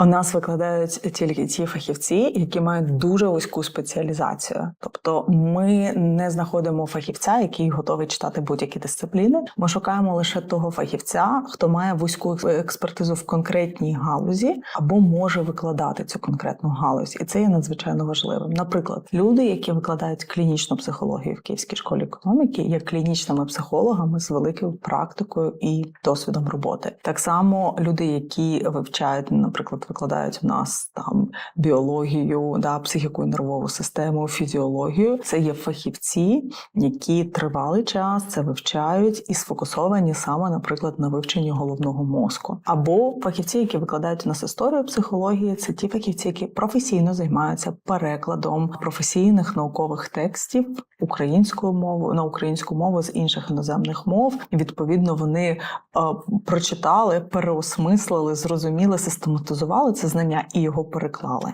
У нас викладають тільки ті фахівці, які мають дуже вузьку спеціалізацію. Тобто, ми не знаходимо фахівця, який готовий читати будь-які дисципліни. Ми шукаємо лише того фахівця, хто має вузьку експертизу в конкретній галузі або може викладати цю конкретну галузь, і це є надзвичайно важливим. Наприклад, люди, які викладають клінічну психологію в Київській школі економіки, є клінічними психологами з великою практикою і досвідом роботи. Так само люди, які вивчають, наприклад, викладають в нас там біологію, да, психіку і нервову систему, фізіологію. Це є фахівці, які тривалий час це вивчають і сфокусовані саме, наприклад, на вивченні головного мозку. Або фахівці, які викладають у нас історію психології, це ті фахівці, які професійно займаються перекладом професійних наукових текстів українською мовою на українську мову з інших іноземних мов. І відповідно вони е, прочитали, переосмислили, зрозуміли, систематизували це знання і його переклали.